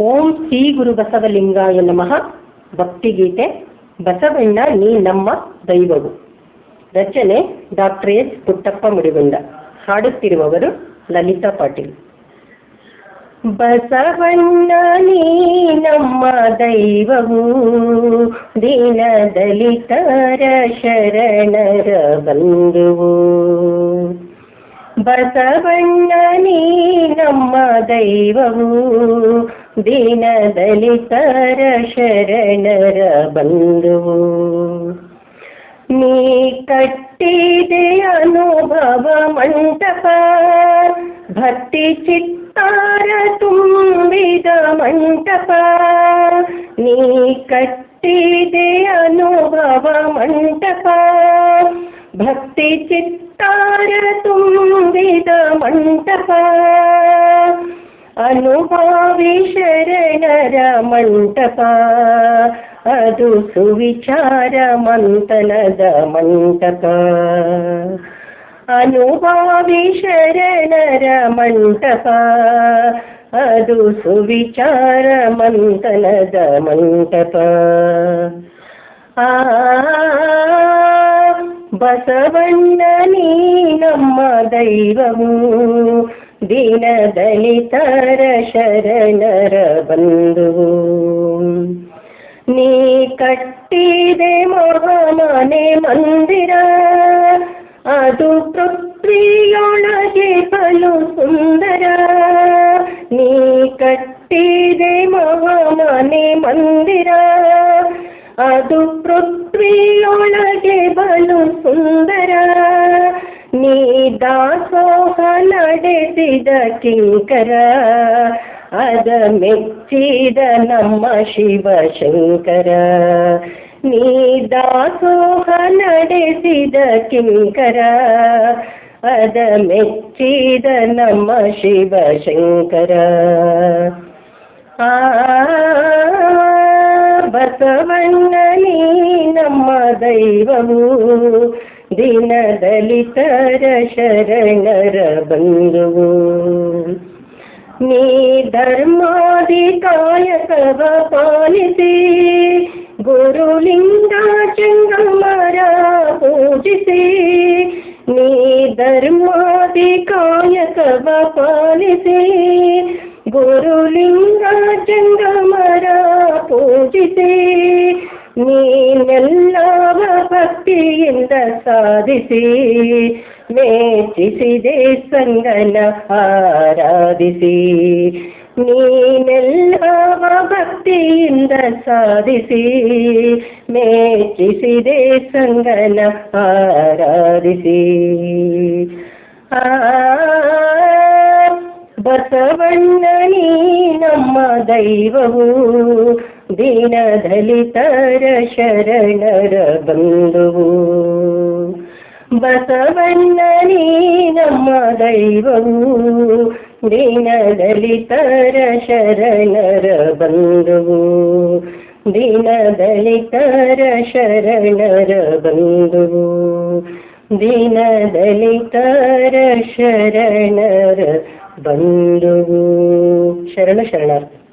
ಓಂ ಶ್ರೀ ಗುರು ಬಸವಲಿಂಗಾಯ ನಮಃ. ಭಕ್ತಿಗೀತೆ, ಬಸವಣ್ಣ ನೀ ನಮ್ಮ ದೈವವು. ರಚನೆ ಡಾಕ್ಟರ್ ಎಸ್ ಪುಟ್ಟಪ್ಪ ಮುಡಿಗುಂಡ. ಹಾಡುತ್ತಿರುವವರು ಲಲಿತಾ ಪಾಟೀಲ್. ಬಸವಣ್ಣ ನೀ ನಮ್ಮ ದೈವವು. ದೀನ ದಲಿತರ ಶರಣರ ಬಂಧುವು. ಬಸವಣ್ಣ ನೀ ನಮ್ಮ ದೈವವು. ದೀನ ದಲಿತರ ಶರಣರ ಬಂಧುವು ನೀ ಕಟ್ಟಿದೆ ಅನುಭವ ಮಂಟಪ ಭಕ್ತಿ ಚಿತ್ತಾರ ತುಂಬಿದ ಮಂಟಪ ನೀ ಕಟ್ಟಿದೆ ಅನುಭವ ಮಂಟಪ ಭಕ್ತಿ ಚಿತ್ತಾರ ತುಂಬಿದ ಮಂಟಪ ಅನುಭಾವಿ ಶರಣರ ಮಂಟಪ ಅದು ಸುವಿಚಾರ ಮಂಥನದ ಮಂಟಪ ಅನುಭಾವಿ ಶರಣರ ಮಂಟಪ ಅದು ಸುವಿಚಾರ ಮಂಥನದ ಮಂಟಪ ಆ ಬಸವಣ್ಣ ನೀ ನಮ್ಮ ದೈವವು ದೀನ ದಲಿತರ ಶರಣರ ಬಂಧು. ನೀ ಕಟ್ಟಿದೆ ಮಹಾಮನೆ ಮಂದಿರ, ಅದು ಪೃಥ್ವಿಯೊಳಗೆ ಬಲು ಸುಂದರ. ನೀ ಕಟ್ಟಿದೆ ಮಹಾಮನೆ ಮಂದಿರ, ಅದು ಪೃಥ್ವಿಯೊಳಗೆ ಬಲು ಸುಂದರ. ದಾಸೋಹ ನಡೆಸಿದ ಕಿಂಕರ ಅದ ಮೆಚ್ಚಿದ ನಮ್ಮ ಶಿವಶಂಕರ ನೀ ದಾಸೋಹ ನಡೆಸಿದ ಕಿಂಕರ ಅದ ಮೆಚ್ಚಿದ ನಮ್ಮ ಶಿವಶಂಕರ ಆ ಬಸವಣ್ಣ ನೀ ನಮ್ಮ ದೈವವು ದೀನ ದಲಿತರ ಶರಣರ ಬಂಧುವು ನೀ ಧರ್ಮಾದಿ ಕಾಯಕವ ಪಾಲಿಸಿ ಗುರುಲಿಂಗ ಚಂಗಮರ ಪೂಜಿಸಿ ನೀ ಧರ್ಮಾದಿ ಕಾಯಕವ ಪಾಲಿಸಿ ಗುರುಲಿಂಗ ಚಂಗಮರ ಪೂಜಿಸಿ ನೀನೆಲ್ಲವ ಭಕ್ತಿಯಿಂದ ಸಾಧಿಸಿ, ಮೆಚ್ಚಿಸಿದೆ ಸಂಗನ ಆರಾಧಿಸಿ. ನೀನೆಲ್ಲ ಭಕ್ತಿಯಿಂದ ಸಾಧಿಸಿ, ಮೆಚ್ಚಿಸಿದೆ ಸಂಗನ ಆರಾಧಿಸಿ. ಬಸವಣ್ಣ, ನೀ ನಮ್ಮ ದೈವವು ದೀನ ದಲಿತರ ಶರಣರ ಬಂಧುವು. ಬಸವಣ್ಣ, ನೀ ನಮ್ಮ ದೈವವು. ದೀನ ದಲಿತರ ಶರಣರ ಬಂಧುವು. ದೀನ ದಲಿತರ ಶರಣರ ಬಂಧುವು. ದೀನ ದಲಿತರ ಶರಣರ ಬಂಧುವು. ಶರಣ ಶರಣಾರ್ಥಿ.